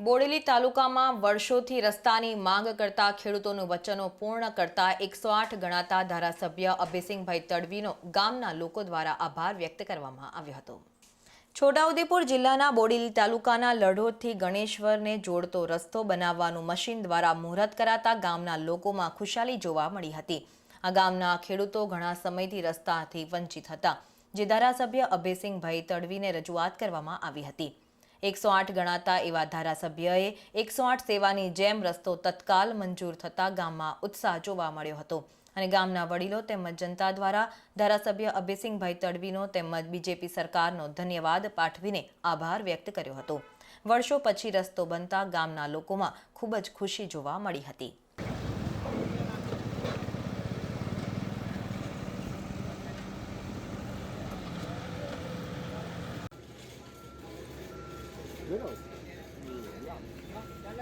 બોડેલી તાલુકામાં વર્ષોથી રસ્તાની માંગ કરતા ખેડૂતોનું વચનો પૂર્ણ કરતા એકસો આઠ ગણાતા ધારાસભ્ય અભયસિંહભાઈ તડવીનો ગામના લોકો દ્વારા આભાર વ્યક્ત કરવામાં આવ્યો હતો. છોટાઉદેપુર જિલ્લાના બોડેલી તાલુકાના લઢોથી ગણેશ્વરને જોડતો રસ્તો બનાવવાનું મશીન દ્વારા મુહૂર્ત કરાતા ગામના લોકોમાં ખુશાલી જોવા મળી હતી. આ ગામના ખેડૂતો ઘણા સમયથી રસ્તાથી વંચિત હતા. જે ધારાસભ્ય અભયસિંહભાઈ તડવીને રજૂઆત કરવામાં આવી હતી. એકસો આઠ ગણાતા એવા ધારાસભ્યએ એકસો આઠ સેવાની જેમ રસ્તો તત્કાલ મંજૂર થતા ગામમાં ઉત્સાહ જોવા મળ્યો હતો અને ગામના વડીલો તેમજ જનતા દ્વારા ધારાસભ્ય અભયસિંહભાઈ તડવીનો તેમજ બીજેપી સરકારનો ધન્યવાદ પાઠવીને આભાર વ્યક્ત કર્યો હતો. વર્ષો પછી રસ્તો બનતા ગામના લોકોમાં ખૂબ જ ખુશી જોવા મળી હતી.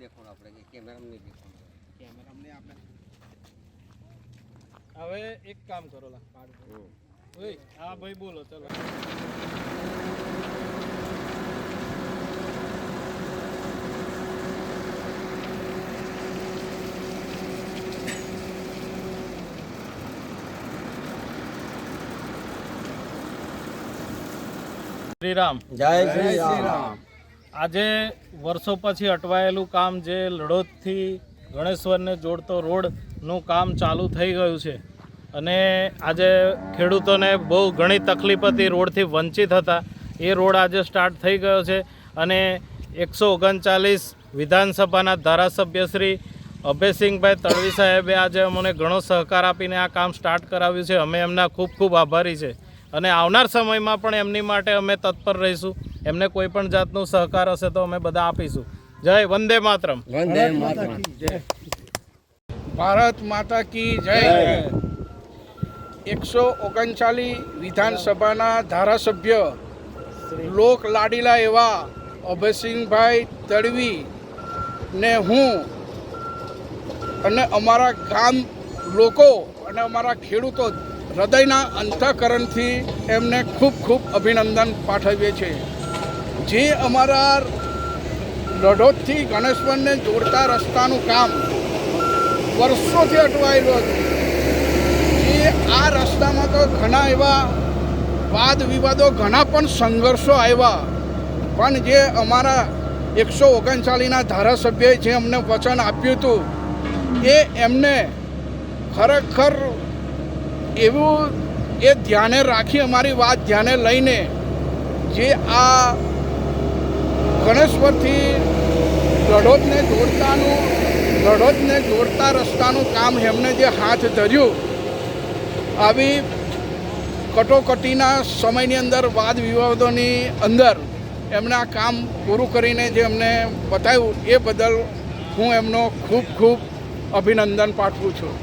દેખાડો આપણે કે કેમેરામાં નહીં દેખાડો હવે એક કામ કરો લા ઓય હા ભાઈ બોલો ચલો. શ્રીરામ. જય શ્રી રામ આજે વર્ષો પછી અટવાયેલું કામ જે લડોદથી ગણેશ્વરને જોડતો રોડનું કામ ચાલુ થઈ ગયું છે. અને આજે ખેડૂતોને બહુ ઘણી તકલીફ હતી, રોડથી વંચિત હતા. એ રોડ આજે સ્ટાર્ટ થઈ ગયો છે અને એકસો ઓગણચાલીસ વિધાનસભાના ધારાસભ્ય શ્રી અભયસિંહભાઈ તળવી સાહેબે આજે અમને ઘણો સહકાર આપીને આ કામ સ્ટાર્ટ કરાવ્યું છે. અમે એમના ખૂબ ખૂબ આભારી છે. અને આવનાર સમયમાં પણ એમની માટે અમે તત્પર રહીશું. એમને કોઈ પણ જાતનો સહકાર હશે તો અમે બધા આપીશું. જય વંદે માતરમ. વંદે માતરમ. ભારત માતા કી જય. એકસો ઓગણચાલીસ વિધાનસભાના ધારાસભ્ય લોક લાડીલા એવા અભયસિંહભાઈ તડવી ને હું અને અમારા ગામ લોકો અને અમારા ખેડૂતો હૃદયના અંતઃકરણથી એમને ખૂબ ખૂબ અભિનંદન પાઠવીએ છીએ. જે અમારા લડોદથી ગણેશવનને જોડતા રસ્તાનું કામ વર્ષોથી અટવાયેલું હતું. જે આ રસ્તામાં તો ઘણા એવા વાદ વિવાદો, ઘણા પણ સંઘર્ષો આવ્યા. પણ જે અમારા એકસો ઓગણચાલીસના ધારાસભ્યએ જે અમને વચન આપ્યું હતું, એ એમને ખરેખર એવું એ ધ્યાને રાખી, અમારી વાત ધ્યાને લઈને જે આ ગણેશ્વરથી લડોદને જોડતાનું, લડોદને જોડતા રસ્તાનું કામ એમને જે હાથ ધર્યું, આવી કટોકટીના સમયની અંદર વાદ વિવાદોની અંદર એમણે આ કામ પૂરું કરીને જે એમને બતાવ્યું એ બદલ હું એમનો ખૂબ ખૂબ અભિનંદન પાઠવું છું.